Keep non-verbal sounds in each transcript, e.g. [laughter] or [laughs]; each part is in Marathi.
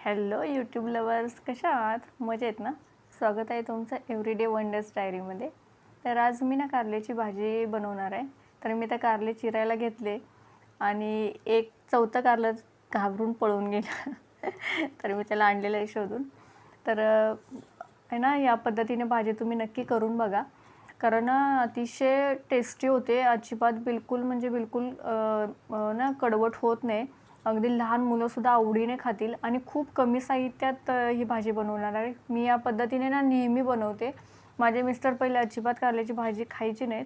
हॅलो यूट्यूब लवर्स कशा आहात? मजेत ना? स्वागत आहे तुमचं एव्हरीडे वंडर्स डायरीमध्ये तर आज मी ना कारल्याची भाजी बनवणार आहे. तर मी त्या कारले चिरायला घेतले आणि एक चौथं कारलं घाबरून पळून गेलं. [laughs] तर मी त्याला आणलेलं आहे शोधून. तर आहे ना या पद्धतीने भाजी तुम्ही नक्की करून बघा. कारण अतिशय टेस्टी होते. अजिबात बिलकुल म्हणजे बिलकुल ना कडवट होत नाही. अगदी लहान मुलंसुद्धा आवडीने खातील आणि खूप कमी साहित्यात ही भाजी बनवणार आहे. मी या पद्धतीने ना नेहमी बनवते. माझे मिस्टर पहिले अजिबात कारल्याची भाजी खायची नाहीत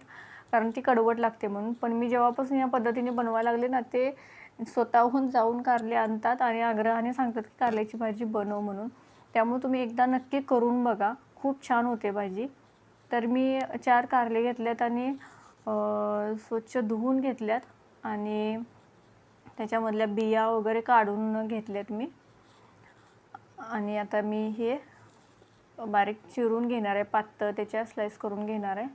कारण ती कडवट लागते म्हणून. पण मी जेव्हापासून या पद्धतीने बनवायला लागले ना ते स्वतःहून जाऊन कारले आणतात आणि आग्रहाने सांगतात की कारल्याची भाजी बनव म्हणून. त्यामुळे तुम्ही एकदा नक्की करून बघा. खूप छान होते भाजी. तर मी चार कारले घेतल्यात आणि स्वच्छ धुवून घेतल्यात आणि त्याच्यामधल्या बिया वगैरे काढून घेतल्यात मी. आणि आता मी हे बारीक चिरून घेणार आहे पातळ त्याच्या स्लाईस करून घेणार आहे.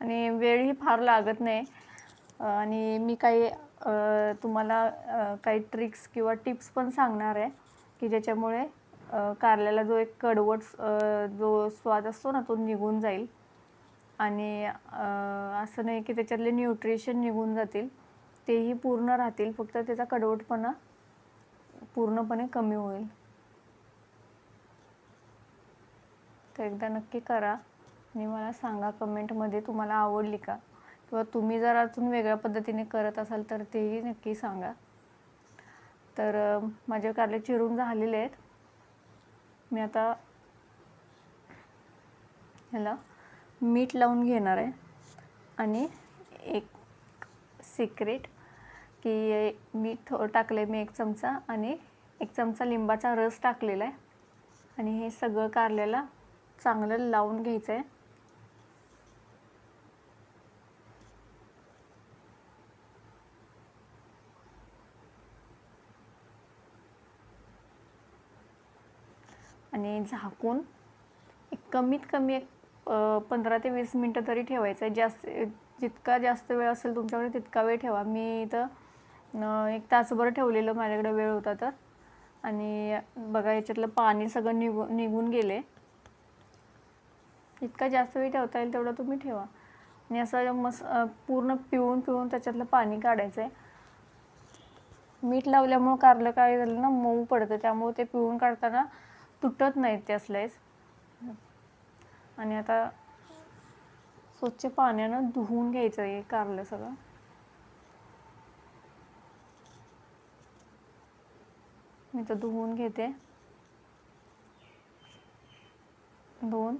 आणि वेळही फार लागत नाही. आणि मी काही तुम्हाला काही ट्रिक्स किंवा टिप्स पण सांगणार आहे की ज्याच्यामुळे कारल्याला जो एक कडवट जो स्वाद असतो ना तो निघून जाईल. आणि असं नाही की त्याच्यातले न्यूट्रिशन निघून जातील. तेही पूर्ण राहतील. फक्त त्याचा कडवटपणा पूर्णपणे कमी होईल. तर एकदा नक्की करा. आणि मला सांगा कमेंटमध्ये तुम्हाला आवडली का? किंवा तुम्ही जर अजून वेगळ्या पद्धतीने करत असाल तर तेही नक्की सांगा. तर माझे कारले चिरून झालेले आहेत. मी आता ह्याला मीठ लावून घेणार आहे. आणि एक सिक्रेट की मीठ थो टाकले मी एक चमचा आणि एक चमचा लिंबाचा रस टाकलेला आहे. आणि हे सगळं कारल्याला चांगलं लावून घ्यायचं आहे आणि झाकून एक कमीत कमी एक पंधरा ते वीस मिनटं तरी ठेवायचं. आहे जास्त जितका जास्त वेळ असेल तुमच्याकडे तितका वेळ ठेवा. मी इथं एक तासभर ठेवलेलं माझ्याकडे वेळ होता तर. आणि बघा याच्यातलं पाणी सगळं निघू निघून गेले. इतका जास्त वेळ ठेवता येईल तेवढं तुम्ही ठेवा. आणि असं मस पूर्ण पिळून पिळून त्याच्यातलं पाणी काढायचं आहे मीठ लावल्यामुळं कारलं काय झालं ना मऊ पडतं. त्यामुळे ते पिळून काढताना तुटत नाहीत त्या स्लाईस आणि आता स्वच्छ पाण्यानं धुवून घ्यायचं आहे कारलं सगळं. मी तर धुवून घेते. धुवून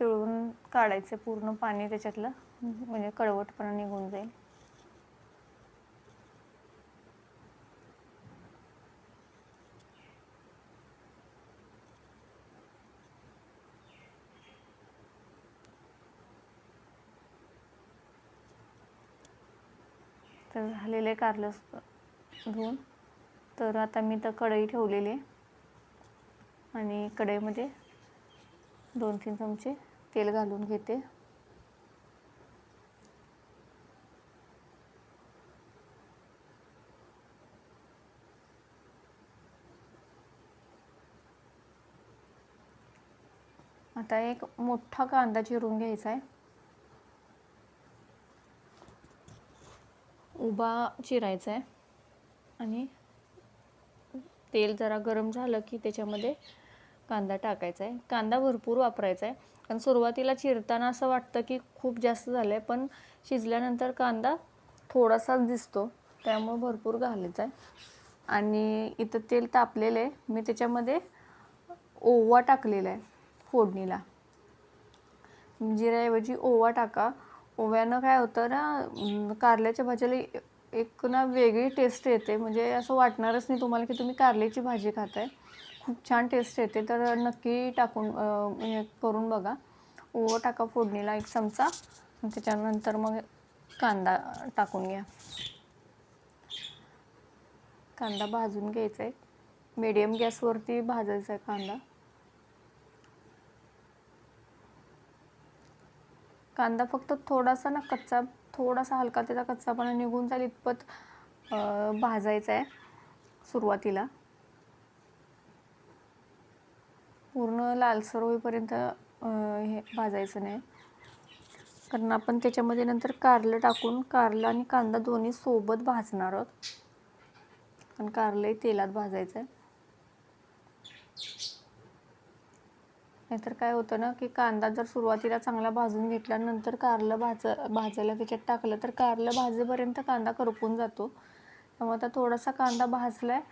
पिळून काढायचं पूर्ण पाणी त्याच्यातलं. म्हणजे कडवटपणा निघून जाईल. तर आहे कारलं धुवून. तर आता मी तर कढई ठेवलेली आहे. आणि कढईमध्ये दोन तीन चमचे तेल घालून घेते. आता एक मोठा कांदा चिरून घ्यायचा आहे. उभा चिरायचा आहे. आणि तेल जरा गरम झालं की त्याच्यामध्ये कांदा टाकायचा आहे. कांदा भरपूर वापरायचा आहे. कारण सुरुवातीला चिरताना असं वाटतं की खूप जास्त झालं आहे पण शिजल्यानंतर कांदा थोडासाच दिसतो. त्यामुळे भरपूर घालायचा आहे. आणि इथं तेल तापलेलं आहे. मी त्याच्यामध्ये ओवा टाकलेला आहे फोडणीला. जिऱ्याऐवजी ओवा टाका. ओव्यानं काय होतं ना कारल्याच्या भाजीला एक ना वेगळी टेस्ट येते. म्हणजे असं वाटणारच नाही तुम्हाला की तुम्ही कारल्याची भाजी खाताय. खूप छान टेस्ट येते. तर नक्की टाकून हे करून बघा. ओवा टाका फोडणीला एक चमचा. त्याच्यानंतर मग कांदा टाकून घ्या. कांदा भाजून घ्यायचा आहे. मीडियम गॅसवरती भाजायचा आहे कांदा. कांदा फक्त थोडासा ना कच्चा थोडासा हलका त्याचा कच्चापणा निघून जाईल इतपत भाजायचा आहे सुरुवातीला. पूर्ण लालसर होईपर्यंत हे भाजायचं नाही. कारण आपण त्याच्यामध्ये नंतर कारलं टाकून कारलं आणि कांदा दोन्ही सोबत भाजणार आहोत. कारण कारलंही तेलात भाजायचं आहे. नाहीतर काय होतं ना की कांदा जर सुरुवातीला चांगला भाजून घेतल्यानंतर कारलं भाज भाजायला त्याच्यात टाकलं तर कारलं भाजेपर्यंत कांदा करपून जातो. त्यामुळे आता थोडासा कांदा भाजला आहे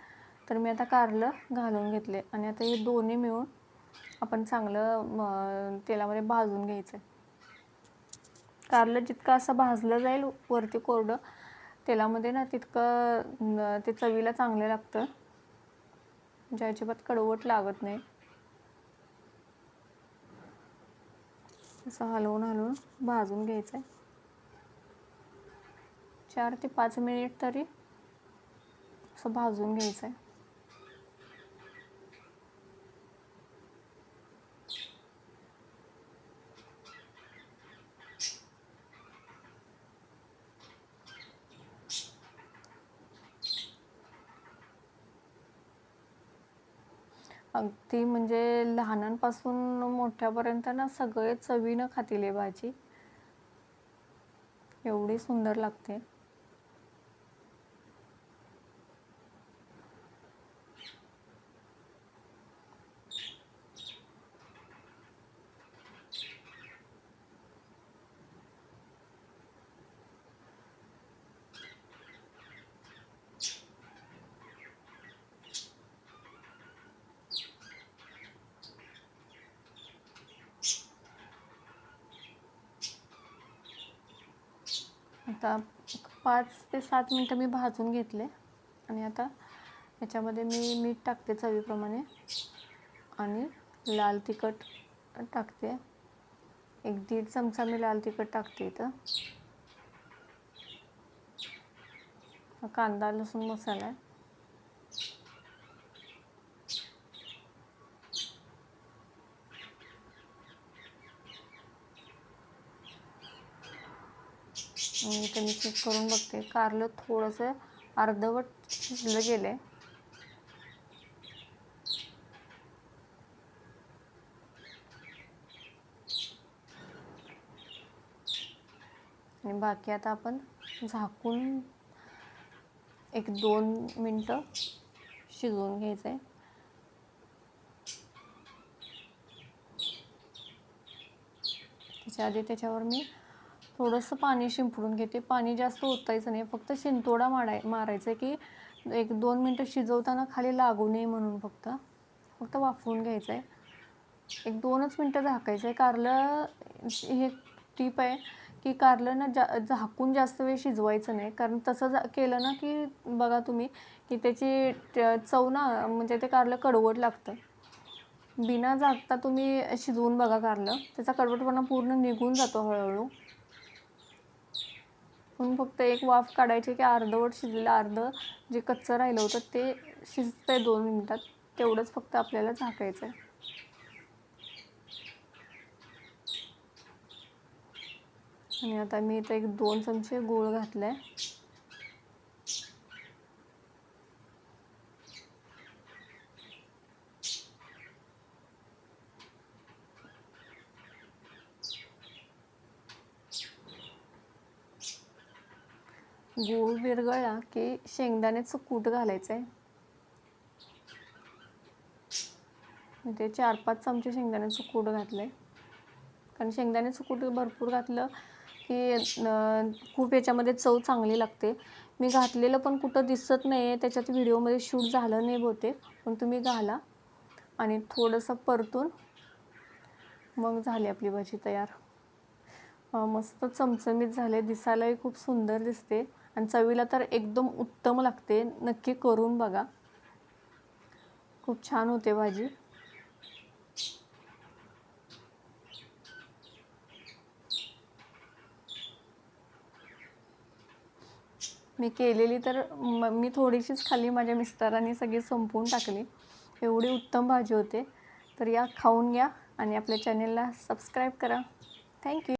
तर मी आता कारलं घालून घेतले आणि आता हे दोन्ही मिळून आपण चांगलं तेलामध्ये भाजून घ्यायचं आहे कारलं जितकं असं भाजलं जाईल वरती कोरडं तेलामध्ये ना तितकं ते चवीला चांगलं लागतं. म्हणजे अजिबात कडवट लागत नाही. असं हलवून हलवून भाजून घ्यायचं आहे चार ते पाच मिनिट तरी असं भाजून घ्यायचं आहे अगदी म्हणजे लहानांपासून मोठ्यापर्यंत ना सगळे चवीनं खातील ही भाजी. एवढी सुंदर लागते. आता पाच ते सात मिनटं मी भाजून घेतले. आणि आता याच्यामध्ये मी मीठ टाकते चवीप्रमाणे. आणि लाल तिखट टाकते. एक दीड चमचा मी लाल तिखट टाकते इथं. कांदा लसूण मसाला. आहे इथं मी चेक करून बघते. कारलं थोडंसं अर्धवट शिजलं गेलं आहे आणि बाकी आता आपण झाकून एक दोन मिनटं शिजवून घ्यायचं आहे त्याच्या आधी त्याच्यावर मी थोडंसं पाणी शिंपडून घेते. पाणी जास्त ओतायचं नाही. फक्त शिंतोडा माराय मारायचं आहे की एक दोन मिनटं शिजवताना खाली लागू नये म्हणून फक्त. फक्त वाफवून घ्यायचं आहे एक दोनच मिनटं झाकायचं आहे कारलं हे टीप आहे की कारलं ना जा झाकून जास्त वेळ शिजवायचं नाही. कारण तसं जा केलं ना की बघा तुम्ही की त्याची चव ना म्हणजे ते कारलं कडवट लागतं. बिना झाकता तुम्ही शिजवून बघा कारलं. त्याचा कडवटपणा पूर्ण निघून जातो हळूहळू. म्हणून फक्त एक वाफ काढायची की अर्धवट शिजलेलं अर्ध जे कच्चं राहिलं होतं ते शिजतंय दोन मिनटात. तेवढंच फक्त आपल्याला झाकायचं आहे आणि आता मी इथं एक दोन चमचे गूळ आहे गूळ विरगळला की शेंगदाण्याचं कूट घालायचं आहे ते म्हणजे चार पाच चमचे शेंगदाण्याचं कूट घातलं आहे कारण शेंगदाण्याचं कूट भरपूर घातलं की खूप याच्यामध्ये चव चांगली लागते. मी घातलेलं पण कुठं दिसत नाही आहे त्याच्यात व्हिडिओमध्ये शूट झालं नाही बहुतेक पण तुम्ही घाला. आणि थोडंसं परतून मग झाली आपली भाजी तयार. मस्त चमचमीत झाले दिसायलाही खूप सुंदर दिसते. आणि चवीला तर एकदम उत्तम लागते. नक्की करून बघा. खूप छान होते भाजी. मी केलेली तर म मी थोडीशीच खाल्ली. माझ्या मिस्टरांनी सगळी संपवून टाकली. एवढी उत्तम भाजी होते. तर या खाऊन घ्या आणि आपल्या चॅनेलला सबस्क्राईब करा. थँक्यू